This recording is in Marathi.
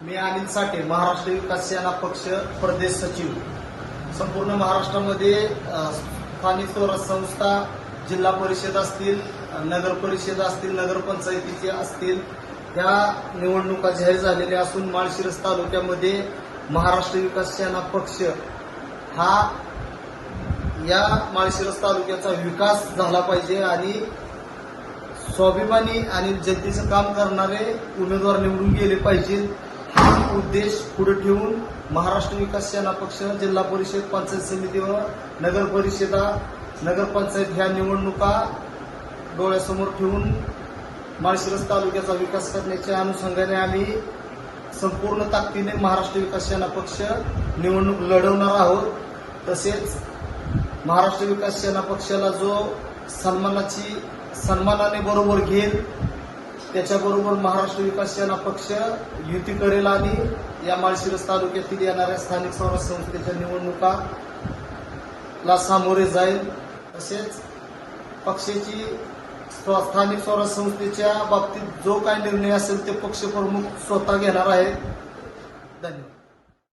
मी अनिल साठे महाराष्ट्र विकास सेना पक्ष प्रदेश सचिव. संपूर्ण महाराष्ट्रामध्ये स्थानिक स्वराज्य संस्था जिल्हा परिषद असतील नगर परिषद असतील नगरपंचायतीचे असतील या निवडणुका जाहीर झालेल्या असून माळशिरस तालुक्यामध्ये महाराष्ट्र विकास सेना पक्ष हा या माळशिरस तालुक्याचा विकास झाला पाहिजे आणि स्वाभिमानी आणि जनतेचं काम करणारे उमेदवार निवडून गेले पाहिजेत हा उद्देश पुढे ठेवून महाराष्ट्र विकास सेना पक्ष जिल्हा परिषद पंचायत समिती व नगर परिषदा नगरपंचायत ह्या निवडणुका डोळ्यासमोर ठेवून माळशिरस तालुक्याचा विकास करण्याच्या अनुषंगाने आम्ही संपूर्ण ताकदीने महाराष्ट्र विकास सेना पक्ष निवडणूक लढवणार आहोत. तसेच महाराष्ट्र विकास सेना पक्षाला जो सन्मानाची सन्मानाने बरोबर घेईल त्याच्याबरोबर महाराष्ट्र विकास सेना पक्ष युती करेल आणि या माळशिरस तालुक्यातील येणाऱ्या स्थानिक स्वराज्य संस्थेच्या निवडणुकाला सामोरे जाईल. तसेच पक्षाची स्व- स्थानिक स्वराज्य संस्थेच्या बाबतीत जो काही निर्णय असेल ते पक्षप्रमुख स्वतः घेणार आहेत धन्यवाद.